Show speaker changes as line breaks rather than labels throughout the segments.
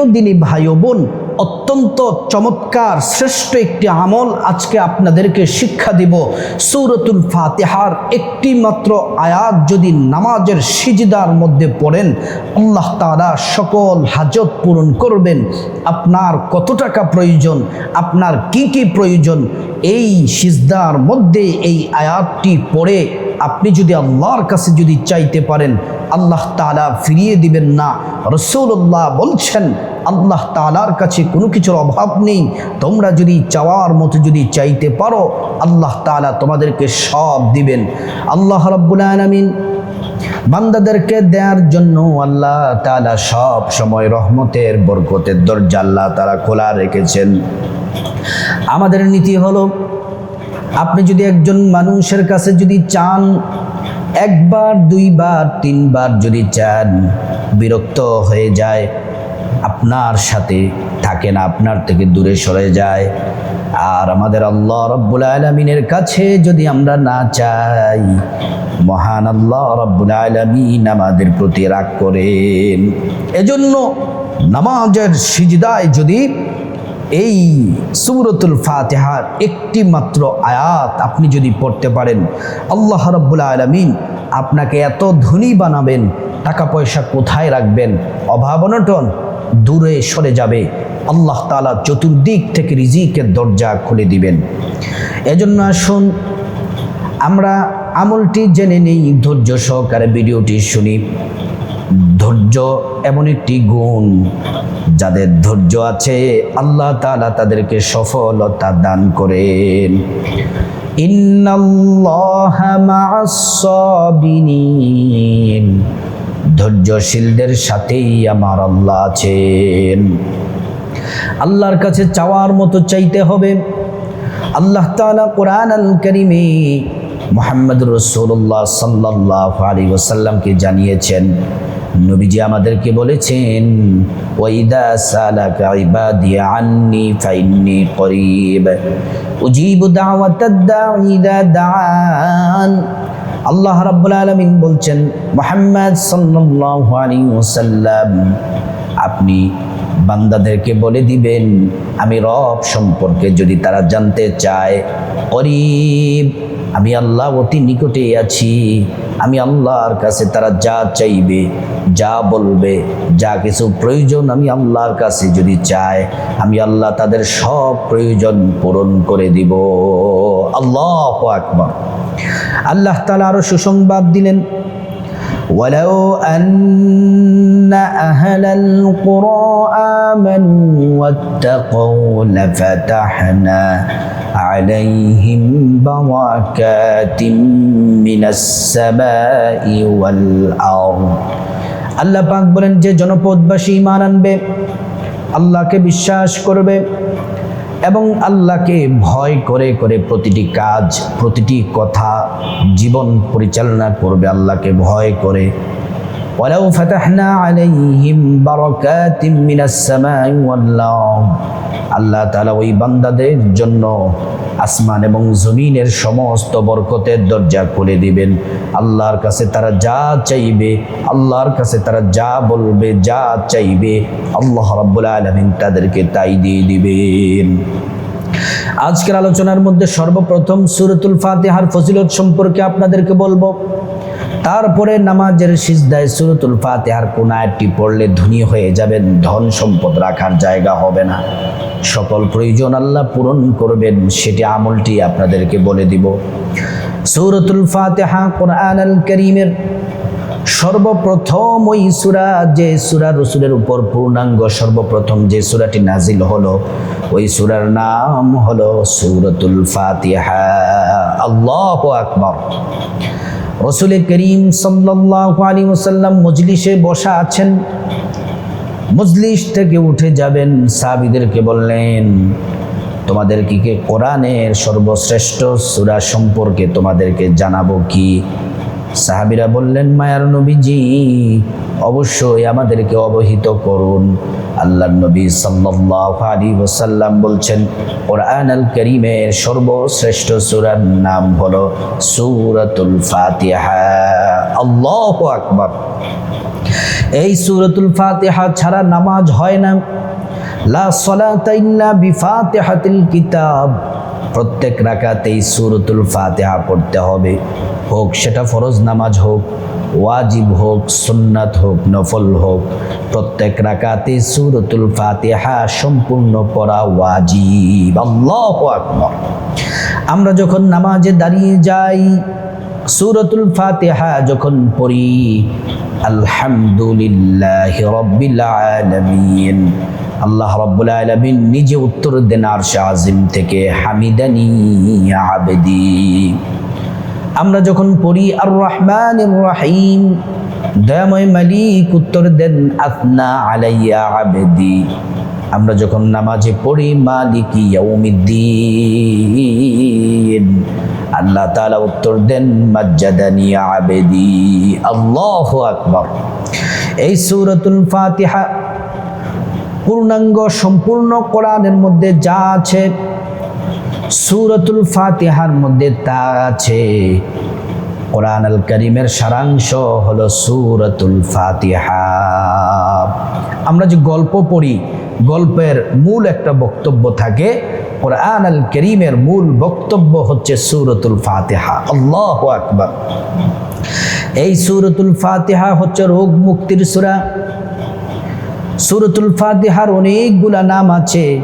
প্রিয় দিনী ভাই বোন অত্যন্ত চমৎকার, শ্রেষ্ঠ একটি আমল আজকে আপনাদেরকে শিক্ষা দিব। সৌরতুল ফাতেহার একটি মাত্র আয়াত যদি নামাজের সিজিদার মধ্যে পড়েন, আল্লাহ তারা সকল হাজত পূরণ করবেন। আপনার কত টাকা প্রয়োজন, আপনার কি কি প্রয়োজন, এই সিজদার মধ্যে এই আয়াতটি পড়ে আপনি যদি আল্লাহর কাছে যদি চাইতে পারেন, আল্লাহ তালা ফিরিয়ে দিবেন না। রসৌল্লাহ বলছেন আল্লাহ তালার কাছে কোনো কিছুর অভাব নেই। তোমরা যদি চাওয়ার মতো যদি চাইতে পারো, আল্লাহ তালা তোমাদেরকে সব দিবেন। আল্লাহ রব্বুল আলমিন বান্দাদেরকে দেওয়ার জন্য আল্লাহ তালা সব সময় রহমতের, বরকতের দরজা আল্লাহ তারা খোলা রেখেছেন। আমাদের নীতি হলো, আপনি যদি একজন মানুষের কাছে যদি চান, একবার, দুইবার, তিনবার যদি চান, বিরক্ত হয়ে যায় আপনার সাথে থাকে না, আপনার থেকে দূরে সরে যায়। আর আমাদের আল্লাহ রব্বুল আলমিনের কাছে যদি আমরা না চাই, মহান আল্লাহ রব্বুল আলমিন আমাদের প্রতি রাগ করেন। এজন্য নামাজের সিজদায় যদি এই সুরতুল ফাতেহার একটি মাত্র আয়াত আপনি যদি পড়তে পারেন, আল্লাহ রব্বুল আলমিন আপনাকে এত ধনী বানাবেন টাকা পয়সা কোথায় রাখবেন? অভাব অনটন দূরে সরে যাবে। আল্লাহ তালা চতুর্দিক থেকে রিজিকের দরজা খুলে দিবেন। এজন্য আসুন, আমরা আমলটি জেনে নেই, ধৈর্য সহকারে ভিডিওটি শুনি। ধৈর্য এমন একটি গুণ, যাদের ধৈর্য আছে, আল্লাহ তালা তাদেরকে সফলতা দান করেন। ইন্নাল্লাহা মা'আস সাবিরিন ধৈর্যশীলদের সাথেই আমার আল্লাহ আছেন। আল্লাহর কাছে চাওয়ার মতো চাইতে হবে। আল্লাহ তাআলা কোরআন আল করিমে মোহাম্মদ রসুল্লাহ সাল্লাহ আলী ওসাল্লামকে জানিয়েছেন। নবীজি আমাদেরকে বলেছেন ওয়াইদা আল্লাহ রাব্বুল আলামিন বলছেন, মুহাম্মদ সাল্লাল্লাহু আলাইহি ওয়াসাল্লাম, আপনি বান্দাদেরকে বলে দিবেন, আমি রব সম্পর্কে যদি তারা জানতে চায়, করিব। আমি আল্লাহ অতি নিকটে আছি। আমি আল্লাহর কাছে তারা যা চাইবে, যা বলবে, যা কিছু প্রয়োজন আমি আল্লাহর কাছে যদি চায় আমি আল্লাহ তাদের সব প্রয়োজন পূরণ করে দিব। আল্লাহ আকবর। আল্লাহ তালা আরো সুসংবাদ দিলেন ولو أن أهل القرى آمنوا واتقوا لفتحنا عليهم بركات من السماء والأرض আল্লাহ পাক বলেন যে জনপদবাসী ইমান আনবে আল্লাহকে বিশ্বাস করবে এবং আল্লাহকে ভয় করে করে প্রতিটি কাজ, প্রতিটি কথা জীবন পরিচালনা করবে আল্লাহকে ভয় করে। ولو فتحنا عليهم بركات من السماء والأرض আল্লাহ তাআলা ওই বান্দাদের জন্য আসমান এবং জমিনের সমস্ত বরকতের দরজা খুলে দিবেন আল্লাহর কাছে তারা যা চাইবে আল্লাহর কাছে তারা যা বলবে যা চাইবে আল্লাহ রাব্বুল আলামিন তাদেরকে তাই দিয়ে দিবেন আজকের আলোচনার মধ্যে সর্বপ্রথম সুরতুল ফাতিহার ফজিলত সম্পর্কে আপনাদেরকে বলবো তারপরে নামাজের সিজদায় সুরতুল ফাতিহার কোন আয়াতটি পড়লে ধনী হয়ে যাবেন? ধন সম্পদ রাখার জায়গা হবে না। সকল প্রয়োজন আল্লাহ পূরণ করবেন, সেটি আমলটি আপনাদেরকে বলে দিব। সুরতুল ফাতিহা কোরআন আল করিমের সর্বপ্রথম ওই সুরা, যে সুরা রসুলের উপর পূর্ণাঙ্গ সর্বপ্রথম যে সুরাটি নাজিল হলো, ওই সুরার নাম হলো সুরতুল ফাতিহা। আল্লাহ আকবর। রসুল করিম সাল্লি ওসাল্লাম মজলিসে বসা আছেন। মজলিস থেকে উঠে যাবেন সাবিদেরকে বললেন, তোমাদের কে কোরআনের সর্বশ্রেষ্ঠ সুরা সম্পর্কে তোমাদেরকে জানাব কি? সাহাবিরা বললেন, মায়ার নবীজি, অবশ্যই আমাদেরকে অবহিত করুন। আল্লাহ নবী আলাইহি ওয়াসাল্লাম বলছেন কোরআন আল করিমের সর্বশ্রেষ্ঠ সুরার নাম হলো সূরাতুল আল্লাহু আকবার। এই সুরতুল ফাতিহা ছাড়া নামাজ হয় না। লা সলাতা ইল্লা বিফাতিহাতিল কিতাব। প্রত্যেক রাকাতেই সুরতুল ফাতেহা পড়তে হবে। হোক সেটা ফরজ নামাজ হোক, ওয়াজিব হোক, সুন্নাত হোক, নফল হোক, প্রত্যেক রাকাতে সুরতুল ফাতেহা সম্পূর্ণ পড়া ওয়াজিব। আল্লাহ আকবর। আমরা যখন নামাজে দাঁড়িয়ে যাই সুরতুল ফাতিহা যখন পড়ি, আলহামদুলিল্লাহ রব্বিল আলামিন। আল্লাহ রব্বুল আলামিন নিজে উত্তর দেন আরশ আজিম থেকে, হামিদানি আবেদি। আমরা যখন পড়ি আর রহমান রহিম, দয়াময় মালিক উত্তর দেন আফনা আলাইয়া আবেদি। আমরা যখন নামাজে পড়ি, মালিকি আল্লাহ তাআলা উত্তর দেন, মাজ্জাদানি আবেদি, আল্লাহু আকবার। এই সূরাতুল ফাতিহা পূর্ণাঙ্গ, সম্পূর্ণ কোরআনের মধ্যে যা আছে, সূরাতুল ফাতিহার মধ্যে তা আছে। কোরআন আল করিমের সারাংশ হলো সূরাতুল ফাতিহা। আমরা যে গল্প পড়ি গল্পের মূল একটা বক্তব্য থাকে। কোরআন আল করিমের মূল বক্তব্য হচ্ছে সুরতুল ফাতেহা। আল্লাহ আকবার। এই সুরতুল ফাতেহা হচ্ছে রোগ মুক্তির সূরা। সুরতুল ফাতেহার অনেকগুলা নাম আছে।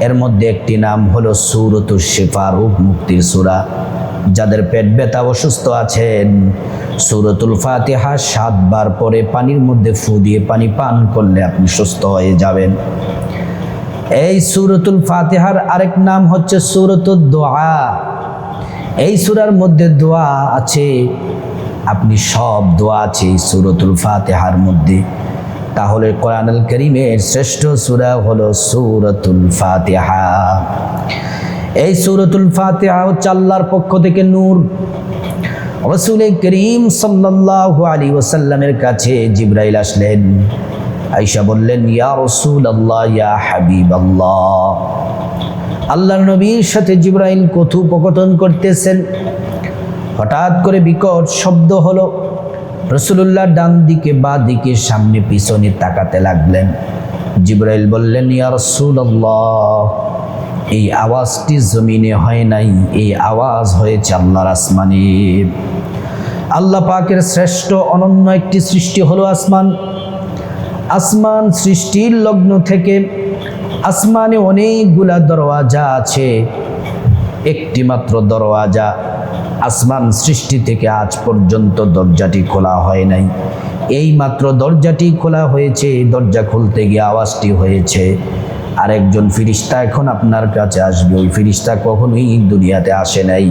এর মধ্যে একটি নাম হলো সুরতুল শিফা, রোগ মুক্তির সুরা। যাদের পেট ব্যথা অসুস্থ আছেন সুরতুল ফাতিহা সাতবার পরে পানির মধ্যে ফু দিয়ে পানি পান করলে আপনি সুস্থ হয়ে যাবেন। এই সুরতুল ফাতিহার আরেক নাম হচ্ছে সুরতুল দোয়া। এই সুরার মধ্যে দোয়া আছে, আপনি সব দোয়া আছে সুরতুল ফাতেহার মধ্যে। তাহলে কোরআনুল করিমের শ্রেষ্ঠ সূরা হলো সুরতুল ফাতেহা। এই সুরতুল ফাতেহা হচ্ছে আল্লাহর পক্ষ থেকে নূর। রসুল করিম সাল্লাল্লাহু আলাইহি ওয়াসাল্লামের কাছে জিব্রাইল আসলেন। আয়েশা বললেন, ইয়া রাসূলুল্লাহ, ইয়া হাবিবাল্লাহ। আল্লাহর নবীর সাথে জিব্রাইল কথোপকথন করতেছেন। হঠাৎ করে বিকট শব্দ হলো। রসুল্লাহ ডান দিকে বা দিকে সামনে পিছনে তাকাতে লাগলেন। জিব্রাইল বললেন, ইয়া রসুল্লাহ এই আওয়াজটি জমিনে হয় নাই, এই আওয়াজ হয়েছে আল্লাহর আসমানে। আল্লাহ পাকের শ্রেষ্ঠ অনন্য একটি সৃষ্টি হলো আসমান। আসমান সৃষ্টির লগ্ন থেকে আসমানে অনেকগুলা দরওয়াজা আছে। একটি মাত্র দরওয়াজা আসমান সৃষ্টি থেকে আজ পর্যন্ত দরজাটি খোলা হয় নাই। এই মাত্র দরজাটি খোলা হয়েছে, দরজা খুলতে গিয়ে আওয়াজটি হয়েছে। আরেকজন ফিরিস্তা এখন আপনার কাছে আসবে, ওই ফিরিস্তা কখনোই দুনিয়াতে আসে নাই।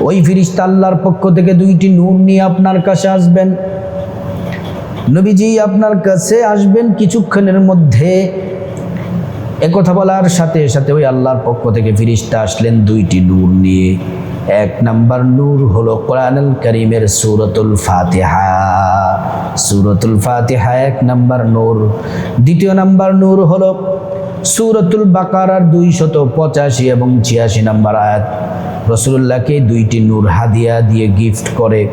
ওই ফিরিস্তা আল্লাহর পক্ষ থেকে দুইটি নূর নিয়ে আপনার কাছে আসবেন। নবীজি আপনার কাছে আসবেন কিছুক্ষণের মধ্যে। একথা বলার সাথে সাথে ওই আল্লাহর পক্ষ থেকে ফিরিস্তা আসলেন দুইটি নূর নিয়ে। এক নাম্বার নূর হলো কোরআনুল করিমের সুরতুল ফাতিহা। সুরতুল ফাতিহা এক নাম্বার নূর। দ্বিতীয় নাম্বার নূর হলো সুরতুল বাকারার দুইশত পঁচাশি এবং ছিয়াশি নাম্বার আয়াত। রসুল্লাহকে দুইটি নূর হাদিয়া দিয়ে গিফট করে।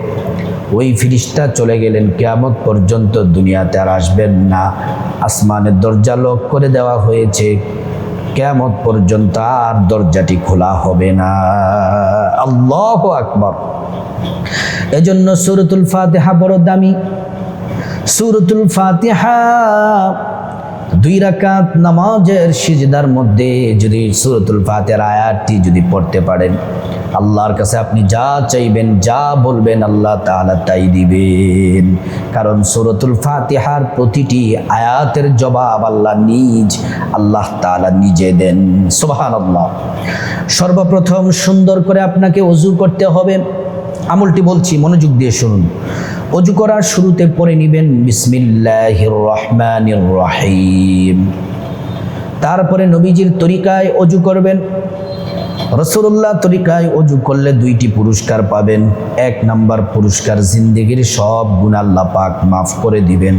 ওই ফিরিস্তা চলে গেলেন, কেয়ামত পর্যন্ত দুনিয়াতে আর আসবেন না। আসমানের দরজা লক করে দেওয়া হয়েছে। কেয়ামত পর্যন্ত আর দরজাটি খোলা হবে না। আল্লাহ আকবর। এজন্য সুরতুল ফাতেহা বড় দামি। সুরতুল ফাতিহা দুই রাকাত নামাজের সিজদার মধ্যে যদি সুরতুল ফাতিহার আয়াতটি যদি পড়তে পারেন, আল্লাহর কাছে আপনি যা চাইবেন, যা বলবেন, আল্লাহ তাআলা তাই দিবেন। কারণ সুরতুল ফাতিহার প্রতিটি আয়াতের জবাব আল্লাহ নিজ, আল্লাহ তাআলা নিজে দেন। সুবহানাল্লাহ। সর্বপ্রথম সুন্দর করে আপনাকে অজু করতে হবে। আমলটি বলছি, মনোযোগ দিয়ে শুনুন। অজু করার শুরুতে পড়ে নেবেন বিসমিল্লাহির রহমানির রহিম তারপরে নবীজির তরিকায় অজু করবেন রসুল্লাহ তরিকায় অজু করলে দুইটি পুরস্কার পাবেন। এক নাম্বার পুরস্কার জিন্দেগির সব গুণ আল্লাহ পাক মাফ করে দিবেন।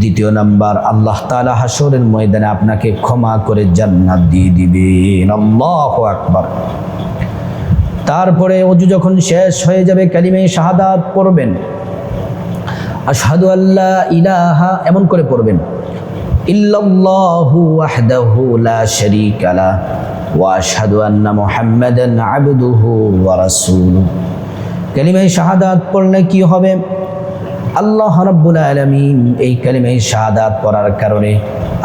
দ্বিতীয় নাম্বার, আল্লাহ তাআলা হাসরের ময়দানে আপনাকে ক্ষমা করে জান্নাত দিয়ে দিবেন। আল্লাহ আকবার। তারপরে অজু যখন শেষ হয়ে যাবে, কালিমে শাহাদাত পড়বেন। আশহাদু আল্লাহ ইলাহা, এমন করে পড়বেন। ইল্লাল্লাহু ওয়াহদাহু লা ওয়া শাহাদাত পড়লে কি হবে? আল্লাহ রাব্বুল আলামিন এই কালিমায়ে শাহাদাত পড়ার কারণে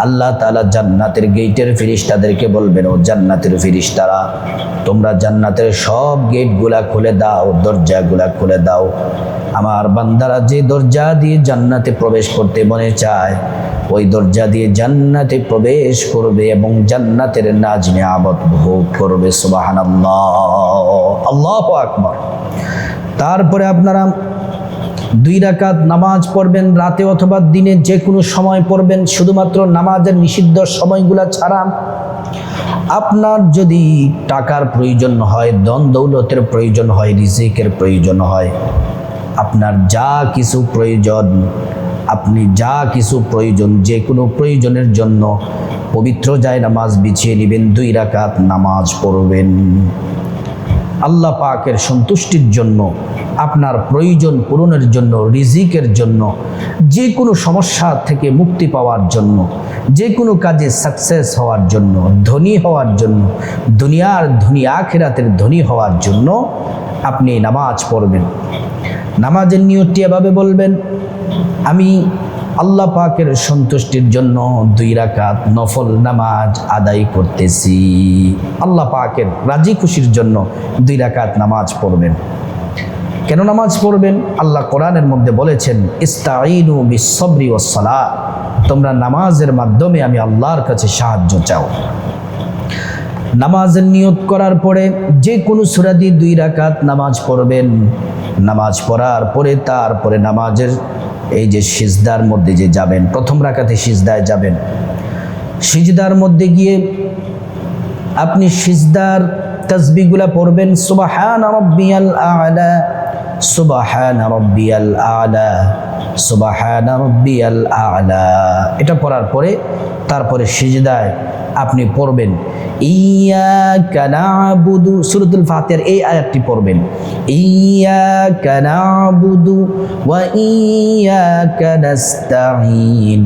আল্লাহ তাআলা জান্নাতের গেটের ফেরেশতাদেরকে বলবেন, ও জান্নাতের ফেরেশতারা, তোমরা জান্নাতের সব গেটগুলা খুলে দাও, দরজাগুলা খুলে দাও। আমার বান্দারা যে দরজা দিয়ে জান্নাতে প্রবেশ করতে মনে চায়, ওই দরজা দিয়ে জান্নাতে প্রবেশ করবে এবং জান্নাতের নাজ নিয়ামত ভোগ করবে, সুবহানাল্লাহ। আল্লাহু আকবার। তারপরে আপনারা দুই রাকাত নামাজ পড়বেন রাতে অথবা দিনে যে কোনো সময় পড়বেন, শুধুমাত্র নামাজের নিষিদ্ধ সময়গুলো ছাড়া। আপনার যদি টাকার প্রয়োজন হয় দন দৌলতের প্রয়োজন হয়, রিজিকের প্রয়োজন হয়, আপনার যা কিছু প্রয়োজন, আপনি যা কিছু প্রয়োজন যে কোনো প্রয়োজনের জন্য পবিত্র যায় নামাজ বিছিয়ে নেবেন, দুই রাকাত নামাজ পড়বেন। আল্লাহ পাকের সন্তুষ্টির জন্য, আপনার প্রয়োজন পূরণের জন্য, রিজিকের জন্য, যে কোনো সমস্যা থেকে মুক্তি পাওয়ার জন্য, যে কোনো কাজে সাকসেস হওয়ার জন্য, ধনী হওয়ার জন্য, দুনিয়ার ধনী, আখেরাতের ধনী হওয়ার জন্য আপনি নামাজ পড়বেন। নামাজের নিয়তটি এভাবে বলবেন, আমি আল্লাহ পাকের সন্তুষ্টির জন্য দুই রাকাত নফল নামাজ আদায় করতেছি। আল্লাহ পাকের রাজি খুশির জন্য দুই রাকাত নামাজ পড়বেন। কেন নামাজ পড়বেন? আল্লাহ কোরআনের মধ্যে বলেছেন ইস্তাইনু বিসবরি ও তোমরা নামাজের মাধ্যমে আমি আল্লাহর কাছে সাহায্য চাও। নামাজের নিয়ত করার পরে যে কোনো সুরা দিয়ে দুই রাকাত নামাজ পড়বেন। নামাজ পড়ার পরে তারপরে নামাজের এই যে সিজদার মধ্যে যে যাবেন, প্রথম রাখাতে সিজদায় যাবেন। সিজদার মধ্যে গিয়ে আপনি সিজদার তসবিগুলা পড়বেন সুবাহান আলা সুবাহান রব্বিয়াল আলা, সুবাহান রব্বিয়াল আলা। এটা পড়ার পরে, তারপরে সিজদায় আপনি পড়বেন ইয়াকা নাবুদু সূরাতুল ফাতিহার এই আয়াতটি পড়বেন ইয়াকা নাবুদু ওয়া ইয়াকা নাস্তাঈন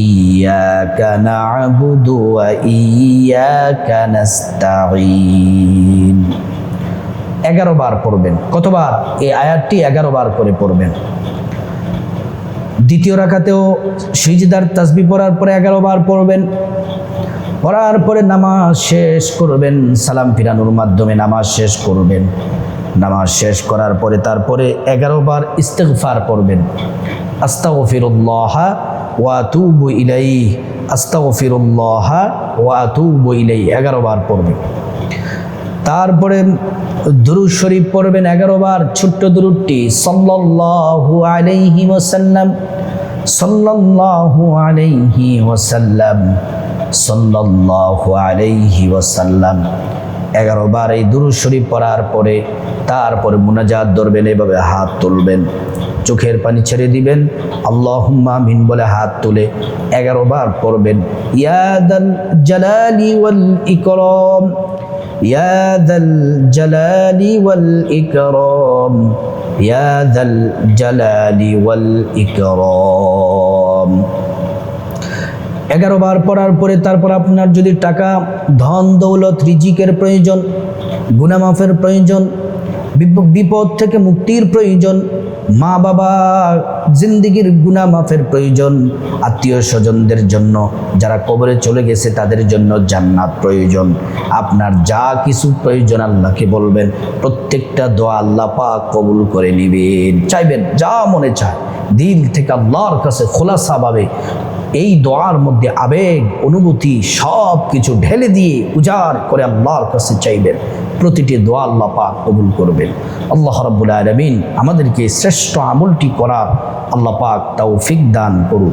ইয়াকা নাবুদু ওয়া ইয়াকা নাস্তাঈন এগারো বার পড়বেন। কতবার? এই আয়াতটি এগারো বার করে পড়বেন। দ্বিতীয় রাখাতেও সিজদার তাসবি পড়ার পরে এগারো বার পড়বেন। পড়ার পরে নামাজ শেষ করবেন, সালাম ফিরানোর মাধ্যমে নামাজ শেষ করবেন। নামাজ শেষ করার পরে তারপরে এগারো বার ইস্তেগফার পড়বেন। আস্তাগফিরুল্লাহ ওয়া আতুবু ইলাইহি, আস্তাগফিরুল্লাহ ওয়া আতুবু ইলাইহি, এগারো বার পড়বেন। তারপরে দুরুদ শরীফ পড়বেন এগারো বার, ছোট্ট দুরুদটি। সাল্লাল্লাহু আলাইহি ওয়াসাল্লাম, সাল্লাল্লাহু আলাইহি ওয়াসাল্লাম, সাল্লাল্লাহু আলাইহি ওয়াসাল্লাম। এগারো বার এই দুরুদ শরীফ পড়ার পরে তারপরে মুনাজাত ধরবেন, এভাবে হাত তুলবেন। চোখের পানি ছেড়ে দিবেন। আল্লাহ মামিন বলে হাত তুলে এগারো বার পড়বেন। ইয়াদাল জালালি ওয়াল ইকরম ইয়াদাল জালালি ওয়াল ইকরম ইয়াদাল জালালি ওয়াল ইকরম। এগারো বার পড়ার পরে তারপর আপনার যদি টাকা, ধন, দৌলত, রিজিকের প্রয়োজন, গুনামাফের প্রয়োজন বিপদ থেকে মুক্তির প্রয়োজন মা বাবা জিন্দিগির গুনাহ মাফের প্রয়োজন আত্মীয় স্বজনদের জন্য, যারা কবরে চলে গেছে তাদের জন্য জান্নাত প্রয়োজন। আপনার যা কিছু প্রয়োজন আল্লাহকে বলবেন, প্রত্যেকটা দোয়া আল্লাহ পাক কবুল করে নেবেন। চাইবেন, যা মনে চায়, দিল থেকে আল্লাহর কাছে খোলাসাভাবে এই দোয়ার মধ্যে আবেগ, অনুভূতি সব কিছু ঢেলে দিয়ে উজাড় করে আল্লাহর কাছে চাইবেন। প্রতিটি দোয়া আল্লাহ পাক কবুল করবেন। আল্লাহ রাব্বুল আলামিন আমাদেরকে শ্রেষ্ঠ আমলটি করার আল্লাহ পাক ফিক দান করুন।